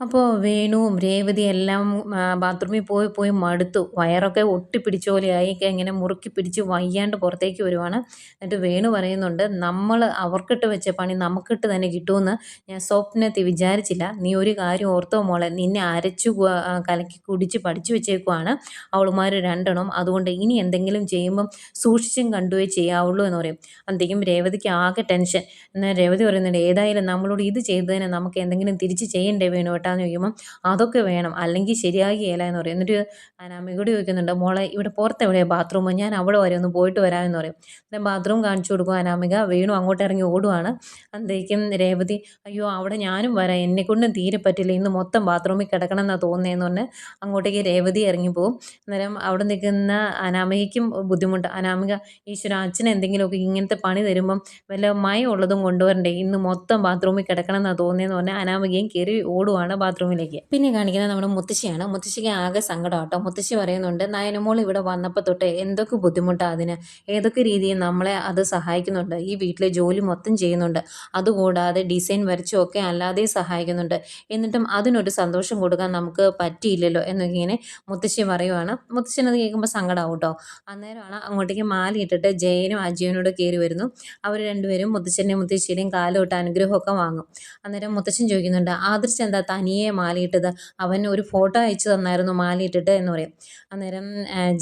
അപ്പോൾ വേണുവും രേവതി എല്ലാം ബാത്റൂമിൽ പോയി പോയി മടുത്തു. വയറൊക്കെ ഒട്ടിപ്പിടിച്ച പോലെയായി ഇങ്ങനെ മുറുക്കി പിടിച്ച് വയ്യാണ്ട് പുറത്തേക്ക് വരുവാണ്. എന്നിട്ട് വേണു പറയുന്നുണ്ട് നമ്മൾ അവർക്കിട്ട് വെച്ച പണി നമുക്കിട്ട് തന്നെ കിട്ടുമെന്ന് ഞാൻ സ്വപ്നത്തിൽ വിചാരിച്ചില്ല. നീ ഒരു കാര്യം ഓർത്തോ മോളെ? നിന്നെ അരച്ചു കലക്കി കുടിച്ച് പഠിച്ചു വെച്ചേക്കുവാണ്. അവളുമാർ രണ്ടെണ്ണം. അതുകൊണ്ട് ഇനി എന്തെങ്കിലും ചെയ്യുമ്പം സൂക്ഷിച്ചും കണ്ടുവേ ചെയ്യാവുള്ളൂ എന്ന് പറയും. അന്തേക്കും രേവതിക്ക് ആകെ ടെൻഷൻ. എന്നാൽ രേവതി പറയുന്നുണ്ട് ഏതായാലും നമ്മളോട് ഇത് ചെയ്തതിന് നമുക്ക് എന്തെങ്കിലും തിരിച്ച് ചെയ്യണ്ടേ വേണു കേട്ടാന്ന് ചോദിക്കുമ്പം അതൊക്കെ വേണം. അല്ലെങ്കിൽ ശരിയാകുകയില്ല എന്ന് പറയും. എന്നിട്ട് അനാമികയോട് ചോദിക്കുന്നുണ്ട് മോളെ ഇവിടെ പുറത്ത് എവിടെയാണ് ബാത്റൂം ഞാൻ അവിടെ വരെ ഒന്ന് പോയിട്ട് വരാമെന്ന് പറയും. ഞാൻ ബാത്റൂം കാണിച്ചു കൊടുക്കും. അനാമിക വീണു അങ്ങോട്ട് ഇറങ്ങി ഓടുവാണ്. അന്തേക്കും രേവതി അയ്യോ അവിടെ ഞാനും വരാം. എന്നെക്കൊണ്ടും തീരെ പറ്റില്ല. ഇന്ന് മൊത്തം ബാത്റൂമിൽ കിടക്കണം എന്നാണ് തോന്നുന്നതെന്ന് പറഞ്ഞ് അങ്ങോട്ടേക്ക് രേവതി ഇറങ്ങി പോകും അന്നേരം അവിടെ നിൽക്കുന്ന അനാമികയ്ക്കും ബുദ്ധിമുട്ട്. അനാമിക ഈശ്വര അച്ഛന് എന്തെങ്കിലുമൊക്കെ ഇങ്ങനത്തെ പണി തരുമ്പം വല്ല മയം ഉള്ളതും കൊണ്ടുവരണ്ടേ? ഇന്ന് മൊത്തം ബാത്റൂമിൽ കിടക്കണം എന്നാണ് തോന്നിയെന്ന് പറഞ്ഞാൽ അനാമികയും കയറി ഓടുവാണ്. ബാത്റൂമിലേക്ക്. പിന്നെ കാണിക്കുന്നത് നമ്മുടെ മുത്തശ്ശിയാണ്. മുത്തശ്ശിക്ക് ആകെ സങ്കടം കേട്ടോ മുത്തശ്ശി പറയുന്നുണ്ട് നയനമോൾ ഇവിടെ വന്നപ്പോൾ തൊട്ട് എന്തൊക്കെ ബുദ്ധിമുട്ടാണ് അതിന്? ഏതൊക്കെ രീതിയിൽ നമ്മളെ അത് സഹായിക്കുന്നുണ്ട്? ഈ വീട്ടിലെ ജോലി മൊത്തം ചെയ്യുന്നുണ്ട്. അതുകൂടാതെ ഡിസൈൻ വരച്ചുമൊക്കെ അല്ലാതെ സഹായിക്കുന്നുണ്ട്. എന്നിട്ടും അതിനൊരു സന്തോഷം കൊടുക്കാൻ നമുക്ക് പറ്റിയില്ലല്ലോ. എന്നൊക്കെ മുത്തശ്ശി പറയുവാണ്. മുത്തശ്ശനത് കേൾക്കുമ്പോൾ സങ്കടമാവും കേട്ടോ. അന്നേരമാണ് അങ്ങോട്ടേക്ക് മാലയിട്ടിട്ട് ജയനും അജയനോട് കയറി വരുന്നു. അവർ രണ്ടുപേരും മുത്തശ്ശന്റെയും മുത്തശ്ശിയുടെയും കാലോട്ട് അനുഗ്രഹമൊക്കെ വാങ്ങും. അന്നേരം മുത്തശ്ശൻ ചോദിക്കുന്നുണ്ട് ആദർശ് എന്താ തനിയെ മാലയിട്ടത്. അവൻ ഒരു ഫോട്ടോ അയച്ചു തന്നായിരുന്നു മാലയിട്ടിട്ട് എന്ന് പറയും. അന്നേരം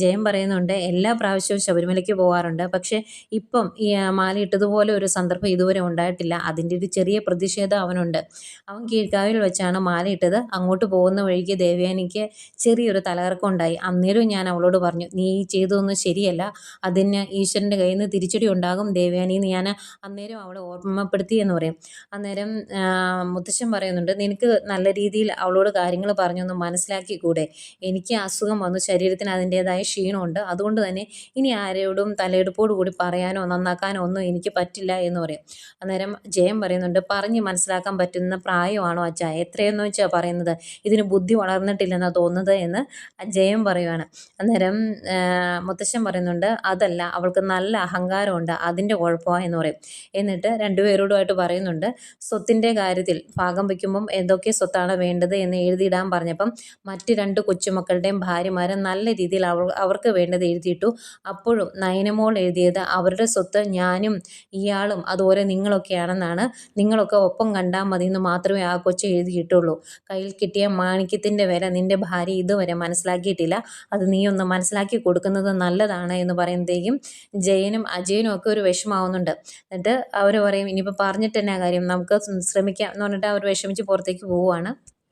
ജയം പറയുന്നുണ്ട് എല്ലാ പ്രാവശ്യവും ശബരിമലയ്ക്ക് പോകാറുണ്ട് പക്ഷേ ഇപ്പം ഈ മാലിയിട്ടതുപോലെ ഒരു സന്ദർഭം ഇതുവരെ ഉണ്ടായിട്ടില്ല. അതിന്റെ ഒരു ചെറിയ പ്രതിഷേധം അവനുണ്ട്. അവൻ കീഴ്ക്കാവിൽ വെച്ചാണ് മാലയിട്ടത്. അങ്ങോട്ട് പോകുന്ന വഴിക്ക് ദേവയാനിക്ക് ചെറിയൊരു തലകറക്കം ഉണ്ടായി അന്നേരവും ഞാൻ അവളോട് പറഞ്ഞു നീ ചെയ്തതൊന്നും ശരിയല്ല. അതിന് ഈശ്വരന്റെ കയ്യിൽ നിന്ന് തിരിച്ചടി ഉണ്ടാകും. ദേവയാനി ഞാൻ അന്നേരം അവളെ ഓർമ്മപ്പെടുത്തി എന്ന് പറയും. അന്നേരം മുത്തശ്ശൻ പറയുന്നുണ്ട് നിനക്ക് നല്ല രീതിയിൽ അവളോട് കാര്യങ്ങൾ പറഞ്ഞൊന്ന് മനസ്സിലാക്കി കൂടെ എനിക്ക് അസുഖം വന്നു ശരീരത്തിന് അതിന്റേതായ ക്ഷീണമുണ്ട്. അതുകൊണ്ട് തന്നെ ഇനി ആരോടും തലയെടുപ്പോട് കൂടി പറയാനോ നന്നാക്കാനോ ഒന്നും എനിക്ക് പറ്റില്ല എന്ന് പറയും. അന്നേരം ജയം പറയുന്നുണ്ട് പറഞ്ഞ് മനസ്സിലാക്കാൻ പറ്റുന്ന പ്രായമാണോ അച്ഛ? എത്രയെന്ന് വെച്ചാൽ പറയുന്നത്. ഇതിന് ബുദ്ധി വളർന്നിട്ടില്ലെന്നാണ് തോന്നുന്നത് എന്ന് ജയം പറയുവാണ്. അന്നേരം മുത്തശ്ശൻ പറയുന്നുണ്ട് അതല്ല അവൾക്ക് നല്ല അഹങ്കാരമുണ്ട്. അതിന്റെ കുഴപ്പമാണ് എന്ന് പറയും. എന്നിട്ട് രണ്ടുപേരോടുമായിട്ട് പറയുന്നുണ്ട് സ്വത്തിന്റെ കാര്യത്തിൽ ഭാഗം വയ്ക്കുമ്പം എന്തൊക്കെ സ്വത്താണ് വേണ്ടത് എന്ന് എഴുതിയിടാൻ പറഞ്ഞപ്പം മറ്റ് രണ്ട് കൊച്ചുമക്കളുടെയും ഭാര്യമാരും നല്ല രീതിയിൽ അവർ അവർക്ക് വേണ്ടത് എഴുതിയിട്ടു. അപ്പോഴും നയനമോൾ എഴുതിയത് അവരുടെ സ്വത്ത് ഞാനും ഇയാളും അതുപോലെ നിങ്ങളൊക്കെയാണെന്നാണ്. നിങ്ങളൊക്കെ ഒപ്പം കണ്ടാൽ മതി എന്ന് മാത്രമേ ആ കൊച്ചു എഴുതിയിട്ടുള്ളൂ. കയ്യിൽ കിട്ടിയ മാണിക്യത്തിന്റെ വില നിന്റെ ഭാര്യ ഇതുവരെ മനസ്സിലാക്കിയിട്ടില്ല. അത് നീ ഒന്ന് മനസ്സിലാക്കി കൊടുക്കുന്നത് നല്ലതാണ് എന്ന് പറയുമ്പോഴത്തേക്കും ജയനും അജയനും ഒക്കെ ഒരു വിഷമാവുന്നുണ്ട് എന്നിട്ട് അവർ പറയും ഇനിയിപ്പോൾ പറഞ്ഞിട്ട് തന്നെ കാര്യം? നമുക്ക് ശ്രമിക്കാം എന്ന് പറഞ്ഞിട്ട് അവർ വിഷമിച്ച് പുറത്തേക്ക് പോവുകയാണ്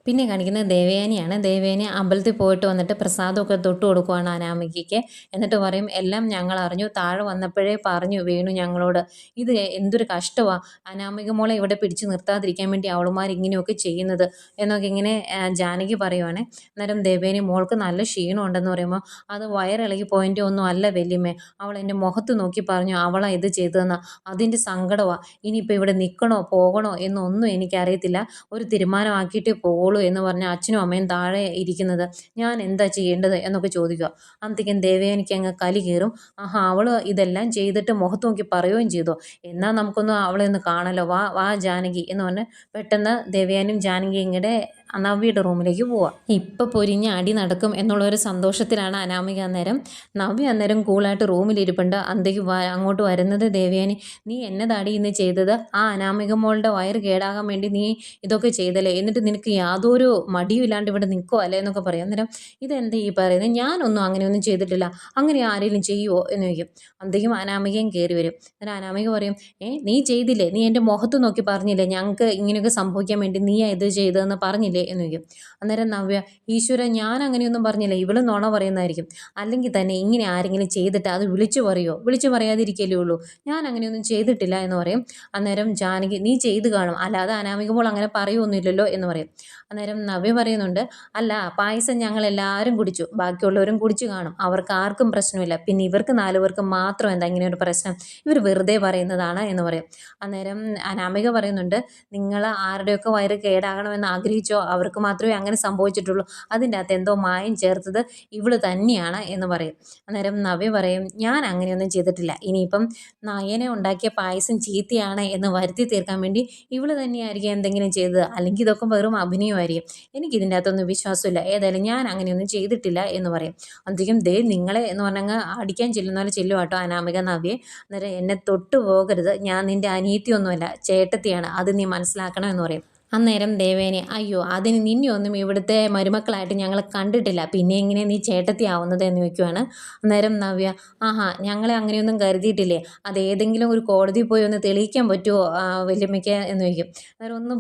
പിന്നെ കാണിക്കുന്നത് ദേവയാനിയാണ് ദേവയാനി അമ്പലത്തിൽ പോയിട്ട് വന്നിട്ട് പ്രസാദമൊക്കെ തൊട്ട് കൊടുക്കുവാണ് അനാമികയ്ക്ക്. എന്നിട്ട് പറയും എല്ലാം ഞങ്ങൾ അറിഞ്ഞു. താഴെ വന്നപ്പോഴേ പറഞ്ഞു വീണു ഞങ്ങളോട്. ഇത് എന്തൊരു കഷ്ടമാണ് അനാമിക മോളെ ഇവിടെ പിടിച്ചു നിർത്താതിരിക്കാൻ വേണ്ടി അവളുമാർ ഇങ്ങനെയൊക്കെ ചെയ്യുന്നത്. എന്നൊക്കെ ഇങ്ങനെ ജാനകി പറയുവാണ്. അന്നേരം ദേവേനി മോൾക്ക് നല്ല ക്ഷീണമുണ്ടെന്ന് പറയുമ്പോൾ അത് വയറിളകി പോയിന്റെ ഒന്നും അല്ല വല്യമ്മേ. അവൾ എന്റെ മുഖത്ത് നോക്കി പറഞ്ഞു അവളാ ഇത് ചെയ്തതെന്ന്. അതിന്റെ സങ്കടമാണ് ഇനിയിപ്പോൾ ഇവിടെ നിൽക്കണോ പോകണോ എന്നൊന്നും എനിക്കറിയത്തില്ല. ഒരു തീരുമാനമാക്കിയിട്ടേ പോകുള്ളൂ എന്ന് പറഞ്ഞ് അച്ഛനും അമ്മയും താഴെ ഇരിക്കുന്നത്. ഞാൻ എന്താ ചെയ്യേണ്ടത്? എന്നൊക്കെ ചോദിക്കുക. അന്നത്തേക്കും ദേവേനിക്ക് അങ്ങ് കലി കയറും. ആഹാ അവൾ ഇതെല്ലാം ചെയ്തിട്ട് മുഖത്ത് നോക്കി പറയുകയും ചെയ്തു? എന്നാൽ നമുക്കൊന്ന് അവളെ ഒന്ന് കാണലോ വാ വാ ജാനകി എന്ന് പറഞ്ഞ് പെട്ടെന്ന് ദേവയാനും ജാനകിയും കൂടെ നവ്യയുടെ റൂമിലേക്ക് പോവാം. ഇപ്പൊ പൊരിഞ്ഞ അടി നടക്കും എന്നുള്ള ഒരു സന്തോഷത്തിലാണ് അനാമിക അന്നേരം. നവ്യ അന്നേരം കൂളായിട്ട് റൂമിലിരിപ്പുണ്ട്. അന്തേക്ക് അങ്ങോട്ട് വരുന്നത് ദേവയാനി നീ എന്നതാടി ഇന്ന് ചെയ്തത്? ആ അനാമിക മോളുടെ വയറ് കേടാകാൻ വേണ്ടി നീ ഇതൊക്കെ ചെയ്തല്ലേ? എന്നിട്ട് നിനക്ക് യാതൊരു മടിയും ഇല്ലാണ്ട് ഇവിടെ നിൽക്കുമോ അല്ലേ എന്നൊക്കെ പറയും. അന്നേരം ഇതെന്താ ഈ പറയുന്നത് ഞാനൊന്നും അങ്ങനെയൊന്നും ചെയ്തിട്ടില്ല. അങ്ങനെ ആരെങ്കിലും ചെയ്യുമോ എന്ന് ചോദിക്കും. അന്തേക്കും അനാമികയും കയറി വരും. അന്നേരം അനാമിക പറയും ഏ നീ ചെയ്തില്ലേ? നീ എന്റെ മുഖത്ത് നോക്കി പറഞ്ഞില്ലേ? ഞങ്ങൾക്ക് ഇങ്ങനെയൊക്കെ സംഭവിക്കാൻ വേണ്ടി നീ ഇത് ചെയ്തതെന്ന് പറഞ്ഞില്ലേ? എന്ന് ചോദിക്കും. അന്നേരം നവ്യ ഈശ്വര ഞാൻ അങ്ങനെയൊന്നും പറഞ്ഞില്ല. ഇവൾ നുണ പറയുന്നതായിരിക്കും. അല്ലെങ്കിൽ തന്നെ ഇങ്ങനെ ആരെങ്കിലും ചെയ്തിട്ട് അത് വിളിച്ചു പറയുമോ വിളിച്ചു പറയാതിരിക്കലേ ഉള്ളൂ. ഞാൻ അങ്ങനെയൊന്നും ചെയ്തിട്ടില്ല എന്ന് പറയും. അന്നേരം ജാനകി നീ ചെയ്ത് കാണും. അല്ലാതെ അനാമികമോൾ അങ്ങനെ പറയുമൊന്നുമില്ലല്ലോ എന്ന് പറയും. അന്നേരം നവ്യ പറയുന്നുണ്ട് അല്ല പായസം ഞങ്ങൾ എല്ലാവരും കുടിച്ചു. ബാക്കിയുള്ളവരും കുടിച്ചു കാണും. അവർക്ക് ആർക്കും പ്രശ്നമില്ല. പിന്നെ ഇവർക്ക് നാലു പേർക്ക് മാത്രം എന്താ ഇങ്ങനെ ഒരു പ്രശ്നം? ഇവർ വെറുതെ പറയുന്നതാണ് എന്ന് പറയും. അന്നേരം അനാമിക പറയുന്നുണ്ട് നിങ്ങൾ ആരുടെയൊക്കെ വയറ് കേടാകണമെന്ന് ആഗ്രഹിച്ചോ? അവർക്ക് മാത്രമേ അങ്ങനെ സംഭവിച്ചിട്ടുള്ളൂ. അതിന്റെ അകത്ത് എന്തോ മായം ചേർത്തത് ഇവൾ തന്നെയാണ് എന്ന് പറയും. അന്നേരം നവ്യ പറയും ഞാൻ അങ്ങനെയൊന്നും ചെയ്തിട്ടില്ല. ഇനിയിപ്പം നയനെ ഉണ്ടാക്കിയ പായസം ചീത്തയാണ് എന്ന് വരുത്തി തീർക്കാൻ വേണ്ടി ഇവൾ തന്നെയായിരിക്കും എന്തെങ്കിലും ചെയ്തത്. അല്ലെങ്കിൽ ഇതൊക്കെ വെറും അഭിനയമായിരിക്കും. എനിക്കിതിന്റെ അകത്തൊന്നും വിശ്വാസമില്ല. ഏതായാലും ഞാൻ അങ്ങനെയൊന്നും ചെയ്തിട്ടില്ല എന്ന് പറയും. അധികം ദേ നിങ്ങളെ എന്ന് പറഞ്ഞങ്ങ് അടിക്കാൻ ചെല്ലുന്ന പോലെ ചെല്ലു കേട്ടോ അനാമിക നവ്യെ. അന്നേരം എന്നെ തൊട്ടു പോകരുത് ഞാൻ നിന്റെ അനിയത്തിയൊന്നുമല്ല ചേട്ടത്തിയാണ്. അത് നീ മനസ്സിലാക്കണം എന്ന് പറയും. അന്നേരം ദേവേനെ അയ്യോ അതിന് നിന്നെയൊന്നും ഇവിടുത്തെ മരുമക്കളായിട്ട് ഞങ്ങൾ കണ്ടിട്ടില്ല. പിന്നെ എങ്ങനെ നീ ചേട്ടത്തിയാവുന്നത് എന്ന് ചോദിക്കുവാണ് അന്നേരം നവ്യ ആഹാ ഞങ്ങളെ അങ്ങനെയൊന്നും കരുതിയിട്ടില്ലേ? അത് ഏതെങ്കിലും ഒരു കോടതി പോയി ഒന്ന് തെളിയിക്കാൻ പറ്റുമോ വല്യമ്മയ്ക്ക്? എന്ന് ചോദിക്കും. അന്നേരം ഒന്ന്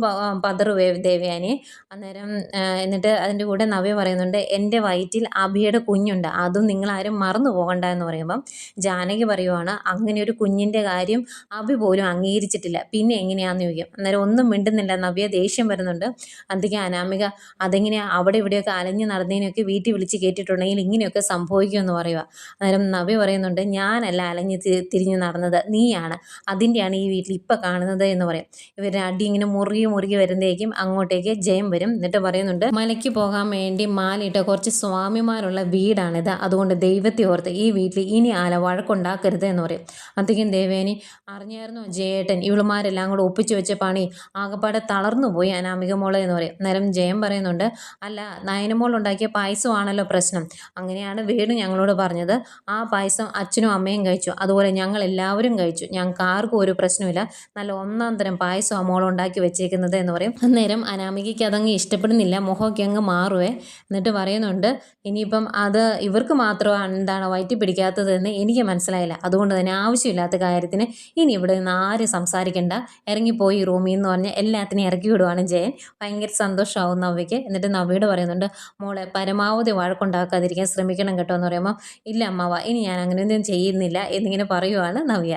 പതറുവേ ദേവയാനി. അന്നേരം എന്നിട്ട് അതിന്റെ കൂടെ നവ്യ പറയുന്നുണ്ട് എന്റെ വയറ്റിൽ അഭിയുടെ കുഞ്ഞുണ്ട്. അതും നിങ്ങളാരും മറന്നു പോകണ്ട എന്ന് പറയുമ്പം ജാനകി പറയുവാണ് അങ്ങനെ ഒരു കുഞ്ഞിന്റെ കാര്യം അഭി പോലും അംഗീകരിച്ചിട്ടില്ല. പിന്നെ എങ്ങനെയാണെന്ന് ചോദിക്കും. അന്നേരം ഒന്നും മിണ്ടുന്നില്ല നവ്യ ദേഷ്യം വരുന്നുണ്ട്. അന്തിക്ക് അനാമിക അതെങ്ങനെ അവിടെ ഇവിടെയൊക്കെ അലഞ്ഞു നടന്നതിനൊക്കെ വീട്ടിൽ വിളിച്ച് കേട്ടിട്ടുണ്ടെങ്കിൽ ഇങ്ങനെയൊക്കെ സംഭവിക്കുമെന്ന് പറയുക അന്നേരം നവി പറയുന്നുണ്ട് ഞാനല്ല അലഞ്ഞ് തിരിഞ്ഞ് നടന്നത് നീയാണ്. അതിന്റെയാണ് ഈ വീട്ടിൽ ഇപ്പം കാണുന്നത് എന്ന് പറയും. ഇവരുടെ അടി ഇങ്ങനെ മുറുകി മുറുകി വരുന്നതേക്കും അങ്ങോട്ടേക്ക് ജയം വരും. എന്നിട്ട് പറയുന്നുണ്ട് മലയ്ക്ക് പോകാൻ വേണ്ടി മാലിട്ട കുറച്ച് സ്വാമിമാരുള്ള വീടാണിത്. അതുകൊണ്ട് ദൈവത്തെ ഓർത്ത് ഈ വീട്ടിൽ ഇനി ആല വഴക്കുണ്ടാക്കരുത് എന്ന് പറയും. അധികം ദേവേനി അറിഞ്ഞായിരുന്നു ജയേട്ടൻ? ഇവളുമാരെല്ലാം കൂടെ ഒപ്പിച്ചു വെച്ച പണി ആകപ്പാടെ തളർന്നു പോയി. അനാമിക മോളെ എന്ന് പറയും. നേരം ജയം പറയുന്നുണ്ട് അല്ല നയനമോൾ ഉണ്ടാക്കിയ പായസമാണല്ലോ പ്രശ്നം. അങ്ങനെയാണ് വീട് ഞങ്ങളോട് പറഞ്ഞത്. ആ പായസം അച്ഛനും അമ്മയും കഴിച്ചു. അതുപോലെ ഞങ്ങൾ എല്ലാവരും കഴിച്ചു. ഞങ്ങൾക്ക് ആർക്കും ഒരു പ്രശ്നമില്ല നല്ല ഒന്നാം തരം പായസം മോൾ ഉണ്ടാക്കി വെച്ചേക്കുന്നത് എന്ന് പറയും. അന്നേരം അനാമികയ്ക്ക് അതങ്ങ് ഇഷ്ടപ്പെടുന്നില്ല. മുഖമൊക്കെ അങ്ങ് മാറുവേ. എന്നിട്ട് പറയുന്നുണ്ട് ഇനിയിപ്പം അത് ഇവർക്ക് മാത്രമാണ് എന്താണ് വയറ്റി പിടിക്കാത്തതെന്ന് എനിക്ക് മനസ്സിലായില്ല. അതുകൊണ്ട് തന്നെ ആവശ്യമില്ലാത്ത കാര്യത്തിന് ഇനി ഇവിടെ നിന്ന് ആരും സംസാരിക്കേണ്ട. ഇറങ്ങിപ്പോയി റൂമിൽ നിന്ന് പറഞ്ഞ് എല്ലാത്തിനും ഇറക്കി വിടുവാണ് ജയൻ. ഭയങ്കര സന്തോഷമാവും നവ്യയ്ക്ക്. എന്നിട്ട് നവ്യയോട് പറയുന്നുണ്ട് മോളെ പരമാവധി വഴക്കുണ്ടാക്കാതിരിക്കാൻ ശ്രമിക്കണം കേട്ടോ. എന്ന് പറയുമ്പോൾ ഇല്ല അമ്മാവ ഇനി ഞാൻ അങ്ങനെ ഒന്നും ചെയ്യുന്നില്ല എന്നിങ്ങനെ പറയുവാണ് നവ്യ.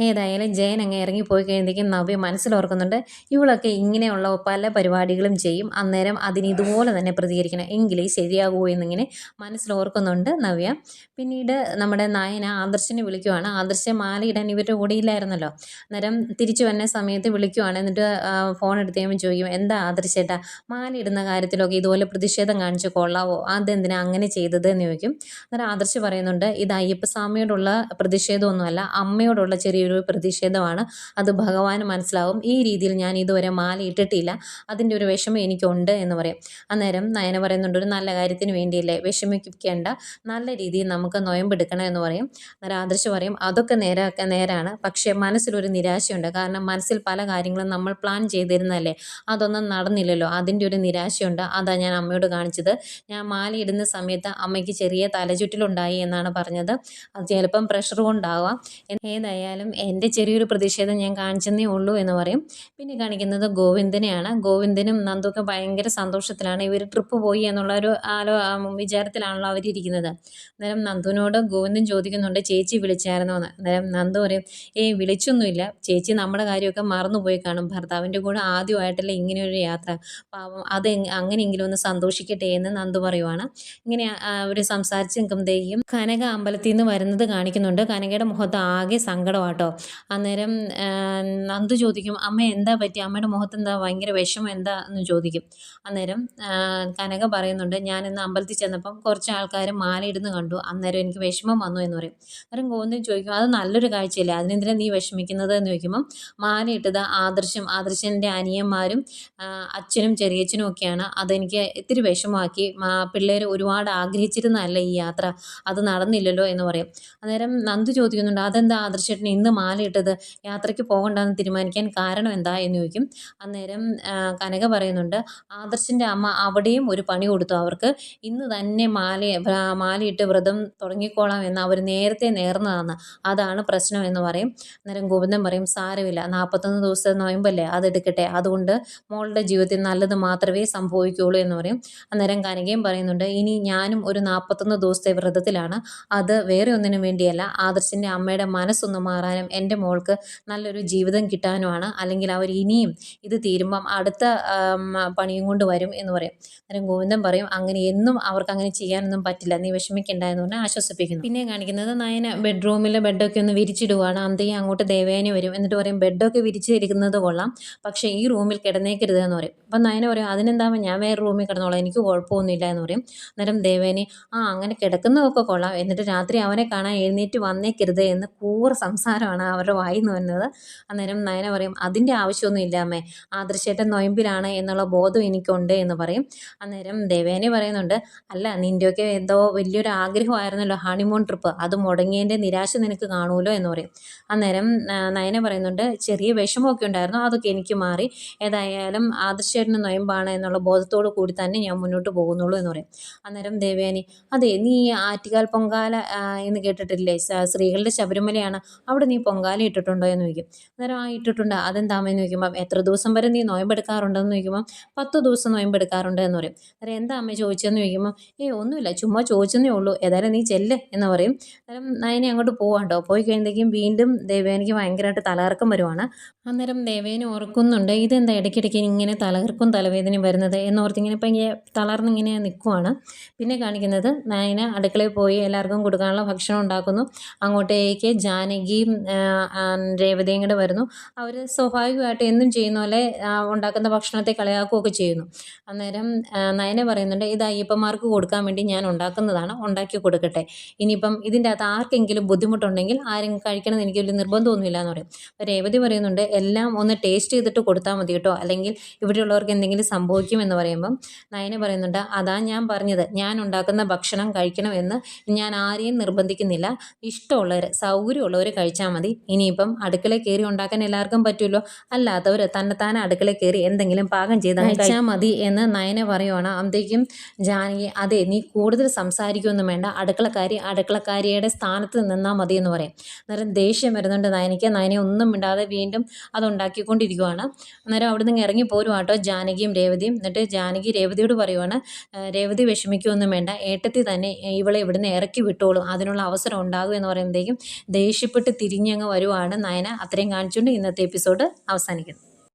ഏതായാലും ജയൻ അങ്ങ് ഇറങ്ങിപ്പോയി കഴിയുമ്പോഴേക്കും നവ്യ മനസ്സിലോർക്കുന്നുണ്ട് ഇവളൊക്കെ ഇങ്ങനെയുള്ള പല പരിപാടികളും ചെയ്യും. അന്നേരം അതിന് ഇതുപോലെ തന്നെ പ്രതികരിക്കണം. എങ്കിലേ ശരിയാകൂ എന്നിങ്ങനെ മനസ്സിലോർക്കുന്നുണ്ട് നവ്യ. പിന്നീട് നമ്മുടെ നായന ആദർശനെ വിളിക്കുവാണ്. ആദർശ മാലയിടാൻ ഇവരുടെ കൂടെ ഇല്ലായിരുന്നല്ലോ. അന്നേരം തിരിച്ചു വന്ന സമയത്ത് വിളിക്കുവാണ്. എന്നിട്ട് ഫോൺ എടുത്ത് കഴിയുമ്പോൾ ചോദിക്കും എന്താ ആദർശേട്ടാ മാല ഇടുന്ന കാര്യത്തിലൊക്കെ ഇതുപോലെ പ്രതിഷേധം കാണിച്ച് കൊള്ളാവോ? അതെന്തിനാ അങ്ങനെ ചെയ്തത്? എന്ന് ചോദിക്കും. അന്നേരം ആദർശ് പറയുന്നുണ്ട് ഇത് അയ്യപ്പസ്വാമിയോടുള്ള പ്രതിഷേധമൊന്നുമല്ല അമ്മയോടുള്ള ചെറിയൊരു ഒരു പ്രതിഷേധമാണ്. അത് ഭഗവാൻ മനസ്സിലാവും. ഈ രീതിയിൽ ഞാൻ ഇതുവരെ മാല ഇട്ടിട്ടില്ല അതിന്റെ ഒരു വിഷമം എനിക്കുണ്ട് എന്ന് പറയും. അന്നേരം നയന പറയുന്നുണ്ട് ഒരു നല്ല കാര്യത്തിന് വേണ്ടിയല്ലേ? വിഷമിക്കേണ്ട. നല്ല രീതിയിൽ നമുക്ക് നൊയമ്പെടുക്കണം എന്ന് പറയും. അന്നേരം ആദർശ് പറയും അതൊക്കെ നേരമൊക്കെ നേരാണ്. പക്ഷേ മനസ്സിലൊരു നിരാശയുണ്ട്. കാരണം മനസ്സിൽ പല കാര്യങ്ങളും നമ്മൾ പ്ലാൻ ചെയ്തിരുന്നല്ലേ അതൊന്നും നടന്നില്ലല്ലോ. അതിന്റെ ഒരു നിരാശയുണ്ട്. അതാ ഞാൻ അമ്മയോട് കാണിച്ചത്. ഞാൻ മാല ഇടുന്ന സമയത്ത് അമ്മയ്ക്ക് ചെറിയ തലചുറ്റിലുണ്ടായി എന്നാണ് പറഞ്ഞത്. അത് ചിലപ്പം പ്രഷർ കൊണ്ടാവാം. ഏതായാലും എന്റെ ചെറിയൊരു പ്രതിഷേധം ഞാൻ കാണിച്ചെന്നേ ഉള്ളൂ എന്ന് പറയും. പിന്നെ കാണിക്കുന്നത് ഗോവിന്ദനെയാണ്. ഗോവിന്ദനും നന്ദുക്കും ഭയങ്കര സന്തോഷത്തിലാണ്. ഇവർ ട്രിപ്പ് പോയി എന്നുള്ള ഒരു ആലോ വിചാരത്തിലാണല്ലോ അവരിയ്ക്കുന്നത് അന്നേരം നന്ദുവിനോട് ഗോവിന്ദൻ ചോദിക്കുന്നുണ്ട് ചേച്ചി വിളിച്ചായിരുന്നോ? എന്ന്. അന്നേരം നന്ദു പറയും ഏയ് വിളിച്ചൊന്നുമില്ല. ചേച്ചി നമ്മുടെ കാര്യമൊക്കെ മറന്നുപോയി കാണും. ഭർത്താവിന്റെ കൂടെ ആദ്യമായിട്ടല്ലേ ഇങ്ങനെയൊരു യാത്ര. പാവം അത് അങ്ങനെയെങ്കിലും ഒന്ന് സന്തോഷിക്കട്ടെ എന്ന് നന്ദു പറയുവാണ്. ഇങ്ങനെ അവർ സംസാരിച്ച് നിൽക്കുമ്പോഴത്തേക്കും കനക അമ്പലത്തിൽ നിന്ന് വരുന്നത് കാണിക്കുന്നുണ്ട്. കനകയുടെ മുഖത്ത് ആകെ സങ്കടമാട്ടോ. അന്നേരം നന്ദു ചോദിക്കും അമ്മ എന്താ പറ്റി? അമ്മയുടെ മുഖത്ത് എന്താ ഭയങ്കര വിഷമം എന്താ? എന്ന് ചോദിക്കും. അന്നേരം കനക പറയുന്നുണ്ട് ഞാൻ ഇന്ന് അമ്പലത്തിൽ ചെന്നപ്പം കുറച്ച് ആൾക്കാർ മാലയിടുന്ന് കണ്ടു. അന്നേരം എനിക്ക് വിഷമം വന്നു എന്ന് പറയും. അന്നേരം ഗോവിന്ദൻ ചോദിക്കും അത് നല്ലൊരു കാഴ്ചയല്ലേ? അതിനെന്തിനാ നീ വിഷമിക്കുന്നത്? എന്ന് ചോദിക്കുമ്പം മാലയിട്ടത് ആദർശം ആദർശന്റെ അനിയന്മാരും അച്ഛനും ചെറിയച്ഛനും ഒക്കെയാണ്. അതെനിക്ക് ഇത്തിരി വിഷമമാക്കി. പിള്ളേർ ഒരുപാട് ആഗ്രഹിച്ചിരുന്നതല്ല ഈ യാത്ര? അത് നടന്നില്ലല്ലോ എന്ന് പറയും. അന്നേരം നന്ദു ചോദിക്കുന്നുണ്ട് അതെന്താ ആദർശേട്ടൻ ഇന്ന് മാലയിട്ടത് യാത്രയ്ക്ക് പോകണ്ടെന്ന് തീരുമാനിക്കാൻ കാരണം എന്താ എന്ന് ചോദിക്കും. അന്നേരം കനക പറയുന്നുണ്ട് ആദർശിന്റെ അമ്മ അവിടെയും ഒരു പണി കൊടുത്തു. അവർക്ക് ഇന്ന് തന്നെ മാല മാലയിട്ട് വ്രതം തുടങ്ങിക്കോളാം എന്ന് അവർ നേരത്തെ നേർന്നതാണ്. അതാണ് പ്രശ്നം എന്ന് പറയും. അന്നേരം ഗോവിന്ദൻ പറയും സാരമില്ല. നാൽപ്പത്തൊന്ന് ദിവസത്തെ നോയമ്പല്ലേ? അതെടുക്കട്ടെ അതുകൊണ്ട് മോളുടെ ജീവിതത്തിൽ നല്ലത് മാത്രമേ സംഭവിക്കുകയുള്ളൂ എന്ന് പറയും. അന്നേരം കനകയും പറയുന്നുണ്ട് ഇനി ഞാനും ഒരു നാൽപ്പത്തൊന്ന് ദിവസത്തെ വ്രതത്തിലാണ്. അത് വേറെ ഒന്നിനും വേണ്ടിയല്ല. ആദർശിന്റെ അമ്മയുടെ മനസ്സൊന്ന് മാറാൻ എന്റെ മോൾക്ക് നല്ലൊരു ജീവിതം കിട്ടാനുമാണ്. അല്ലെങ്കിൽ അവർ ഇനിയും ഇത് തീരുമ്പം അടുത്ത പണിയും കൊണ്ട് വരും എന്ന് പറയും. അന്നേരം ഗോവിന്ദം പറയും അങ്ങനെ എന്നും അവർക്ക് അങ്ങനെ ചെയ്യാനൊന്നും പറ്റില്ല. നീ വിഷമിക്കണ്ട എന്ന് പറഞ്ഞാൽ ആശ്വസിപ്പിക്കുന്നു. പിന്നെ കാണിക്കുന്നത് നയന ബെഡ്റൂമിൽ ബെഡൊക്കെ ഒന്ന് വിരിച്ചിടുവാണ്. അന്തയും അങ്ങോട്ട് ദേവേനെ വരും. എന്നിട്ട് പറയും ബെഡൊക്കെ വിരിച്ചിരിക്കുന്നത് കൊള്ളാം. പക്ഷേ ഈ റൂമിൽ കിടന്നേക്കരുത് എന്ന് പറയും. അപ്പം നയന പറയും അതിനെന്താ ഞാൻ വേറെ റൂമിൽ കിടന്നോളാം. എനിക്ക് കുഴപ്പമൊന്നുമില്ല എന്ന് പറയും. അന്നേരം ദേവേനെ ആ അങ്ങനെ കിടക്കുന്നതൊക്കെ കൊള്ളാം. എന്നിട്ട് രാത്രി അവനെ കാണാൻ എഴുന്നേറ്റ് വന്നേക്കരുത് എന്ന് കൂറ സംസാരമാണ് അവരുടെ വായിൽ നിന്ന് വരുന്നത്. അന്നേരം നയന പറയും അതിന്റെ ആവശ്യമൊന്നും ഇല്ലാമേ ആദർശേട്ടൻ നൊയമ്പിലാണ് എന്നുള്ള ബോധം എനിക്കുണ്ട് എന്ന് പറയും. അന്നേരം ദേവേനെ പറയുന്നുണ്ട് അല്ല നിന്റെയൊക്കെ എന്തോ വലിയൊരു ആഗ്രഹമായിരുന്നല്ലോ ഹണിമൂൺ ട്രിപ്പ് അത് മുടങ്ങിയതിന്റെ നിരാശ നിനക്ക് കാണുമല്ലോ എന്ന് പറയും. അന്നേരം നയന പറയുന്നുണ്ട് ചെറിയ വിഷമമൊക്കെ ഉണ്ടായിരുന്നു. അതൊക്കെ എനിക്ക് മാറി. ഏതായാലും ആദർശേട്ടന് നൊയമ്പാണ് എന്നുള്ള ബോധത്തോടു കൂടി തന്നെ ഞാൻ മുന്നോട്ട് പോകുന്നുള്ളൂ എന്ന് പറയും. അന്നേരം ദേവയാനി അതെ നീ ആറ്റുകാൽ പൊങ്കാല എന്ന് കേട്ടിട്ടില്ലേ? സ്ത്രീകളുടെ ശബരിമലയാണ്. അവിടെ നീ പൊങ്കാല ഇട്ടിട്ടുണ്ടോ എന്ന് ചോദിക്കും. അന്നേരം ആ ഇട്ടിട്ടുണ്ട്. അതെന്താമെന്ന് ചോദിക്കുമ്പോൾ എത്ര ദിവസം വരെ നീ നോയമ്പെടുക്കാറുണ്ടെന്ന് ചോദിക്കുമ്പോൾ പത്ത് ദിവസം നോയമ്പെടുക്കാറുണ്ട് എന്ന് പറയും. അന്നേരം എന്താ അമ്മ ചോദിച്ചതെന്ന് ചോദിക്കുമ്പോൾ ഏയ് ഒന്നുമില്ല ചുമ്മാ ചോദിച്ചെന്നേ ഉള്ളൂ. ഏതായാലും നീ ചെല്ല് എന്ന് പറയും. അന്നേരം നയനെ അങ്ങോട്ട് പോവാണ്ടോ പോയി കഴിയുമ്പോഴേക്കും വീണ്ടും ദേവേനയ്ക്ക് ഭയങ്കരമായിട്ട് തലകറക്കം വരുവാണ്. അന്നേരം ദേവേനെ ഓർക്കുന്നുണ്ട് ഇതെന്താ ഇടയ്ക്കിടയ്ക്ക് ഇങ്ങനെ തലകർക്കും തലവേദനയും വരുന്നത് എന്നോർത്തിങ്ങനെ ഇപ്പം ഇങ്ങനെ തളർന്നിങ്ങനെ നിൽക്കുവാണ് പിന്നെ കാണിക്കുന്നത് നയന അടുക്കളയിൽ പോയി എല്ലാവർക്കും കൊടുക്കാനുള്ള ഭക്ഷണം ഉണ്ടാക്കുന്നു. അങ്ങോട്ടേക്ക് ജാനകിയും രേവതിയും കൂടെ വരുന്നു. അവർ സ്വാഭാവികമായിട്ട് എന്നും ചെയ്യുന്ന പോലെ ഉണ്ടാക്കുന്ന ഭക്ഷണത്തെ കളിയാക്കുകയൊക്കെ ചെയ്യുന്നു. അന്നേരം നയന പറയുന്നുണ്ട് ഇത് അയ്യപ്പന്മാർക്ക് കൊടുക്കാൻ വേണ്ടി ഞാൻ ഉണ്ടാക്കുന്നതാണ്. ഉണ്ടാക്കി കൊടുക്കട്ടെ. ഇനിയിപ്പം ഇതിന്റെ അകത്ത് ആർക്കെങ്കിലും ബുദ്ധിമുട്ടുണ്ടെങ്കിൽ ആരും കഴിക്കണമെന്ന് എനിക്ക് വലിയ നിർബന്ധമൊന്നുമില്ല എന്ന് പറയും. അപ്പോൾ രേവതി പറയുന്നുണ്ട് എല്ലാം ഒന്ന് ടേസ്റ്റ് ചെയ്തിട്ട് കൊടുത്താൽ മതി കേട്ടോ. അല്ലെങ്കിൽ ഇവിടെയുള്ളവർക്ക് എന്തെങ്കിലും സംഭവിക്കുമെന്ന് പറയുമ്പം നയന പറയുന്നുണ്ട് അതാ ഞാൻ പറഞ്ഞത്. ഞാൻ ഉണ്ടാക്കുന്ന ഭക്ഷണം കഴിക്കണമെന്ന് ഞാൻ ആരെയും നിർബന്ധിക്കുന്നില്ല. ഇഷ്ടമുള്ളവർ സൗകര്യമുള്ളവർ കഴിച്ചാൽ ഇനിയിപ്പം അടുക്കള കയറി ഉണ്ടാക്കാൻ എല്ലാവർക്കും പറ്റുമല്ലോ. അല്ലാത്തവർ തന്നെത്താനെ അടുക്കള കയറി എന്തെങ്കിലും പാകം ചെയ്ത് കഴിച്ചാൽ മതി എന്ന് നയന പറയുവാണ്. അപ്പോഴത്തേക്കും ജാനകി അതെ നീ കൂടുതൽ സംസാരിക്കുമൊന്നും വേണ്ട. അടുക്കളക്കാരി അടുക്കളക്കാരിയുടെ സ്ഥാനത്ത് നിന്നാൽ മതി എന്ന് പറയും. അന്നേരം ദേഷ്യം വരുന്നുണ്ട് നയനയ്ക്ക്. നയനെ ഒന്നും ഇടാതെ വീണ്ടും അത് ഉണ്ടാക്കിക്കൊണ്ടിരിക്കുവാണ്. അന്നേരം അവിടെ നിന്ന് ഇറങ്ങി പോരുവാട്ടോ ജാനകിയും രേവതിയും. എന്നിട്ട് ജാനകി രേവതിയോട് പറയുവാണ് രേവതി വിഷമിക്കുകയൊന്നും വേണ്ട. ഏട്ടത്തി തന്നെ ഇവളെ ഇവിടുന്ന് ഇറക്കി വിട്ടോളും. അതിനുള്ള അവസരം ഉണ്ടാകും എന്ന് പറയുമ്പോഴത്തേക്കും ദേഷ്യപ്പെട്ട് തിരിഞ്ഞങ്ങ് വരുവാണ് നയന. അത്രയും കാണിച്ചുകൊണ്ട് ഇന്നത്തെ എപ്പിസോഡ് അവസാനിക്കുന്നു.